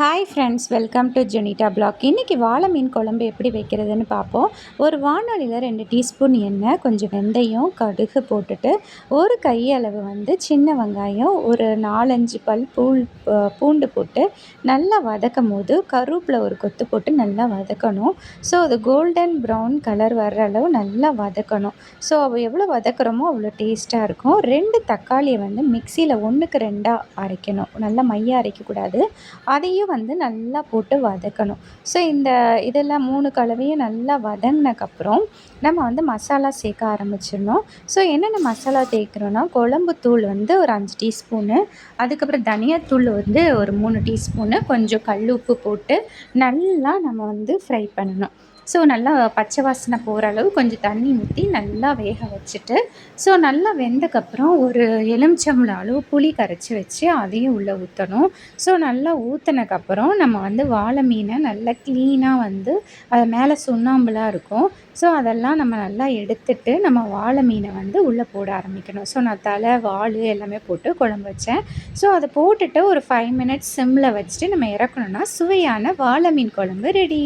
Hi friends welcome to Jenita blog இன்றைக்கி வாழை மீன் குழம்பு எப்படி வைக்கிறதுன்னு பார்ப்போம். ஒரு வானொலியில் ரெண்டு டீஸ்பூன் எண்ணெய் கொஞ்சம் வெந்தயம் கடுகு போட்டுட்டு ஒரு கையளவு வந்து சின்ன வெங்காயம் ஒரு நாலஞ்சு பல் பூள் பூண்டு போட்டு நல்லா வதக்கும் போது கருவேப்பில் ஒரு கொத்து போட்டு நல்லா வதக்கணும். ஸோ அது கோல்டன் ப்ரௌன் கலர் வர்ற அளவு நல்லா வதக்கணும். ஸோ எவ்வளோ வதக்குறோமோ அவ்வளோ டேஸ்ட்டாக இருக்கும். ரெண்டு தக்காளியை வந்து மிக்சியில் ஒன்றுக்கு ரெண்டாக அரைக்கணும். நல்லா மையாக அரைக்கக்கூடாது. அதையும் வந்து நல்லா போட்டு வதக்கணும். ஸோ இந்த இதெல்லாம் மூணு கலவையும் நல்லா வதங்கினக்கப்புறம் நம்ம வந்து மசாலா சேர்க்க ஆரம்பிச்சிடணும். ஸோ என்னென்ன மசாலா தேய்க்கிறோன்னா குழம்பு தூள் வந்து ஒரு அஞ்சு டீஸ்பூனு அதுக்கப்புறம் தனியாத்தூள் வந்து ஒரு மூணு டீஸ்பூனு கொஞ்சம் கல் உப்பு போட்டு நல்லா நம்ம வந்து ஃப்ரை பண்ணணும். ஸோ நல்லா பச்சை வாசனை போகிற அளவு கொஞ்சம் தண்ணி ஊற்றி நல்லா வேக வச்சுட்டு ஸோ நல்லா வெந்தக்கப்புறம் ஒரு எலுமிச்சம்பழம் அளவு புளி கரைச்சி வச்சு அதையும் உள்ளே ஊற்றணும் ஸோ நல்லா ஊற்றினக்கப்புறம் நம்ம வந்து வாழை மீனை நல்லா க்ளீனாக வந்து அது மேலே சுண்ணாம்புலாம் இருக்கும். ஸோ அதெல்லாம் நம்ம நல்லா எடுத்துட்டு நம்ம வாழை மீனை வந்து உள்ளே போட ஆரம்பிக்கணும். ஸோ நான் தலை வாள் எல்லாமே போட்டு குழம்பு வச்சேன். ஸோ அதை போட்டுட்டு ஒரு ஃபைவ் மினிட்ஸ் சிம்மில் வச்சுட்டு நம்ம இறக்கணுன்னா சுவையான வாழை மீன் குழம்பு ரெடி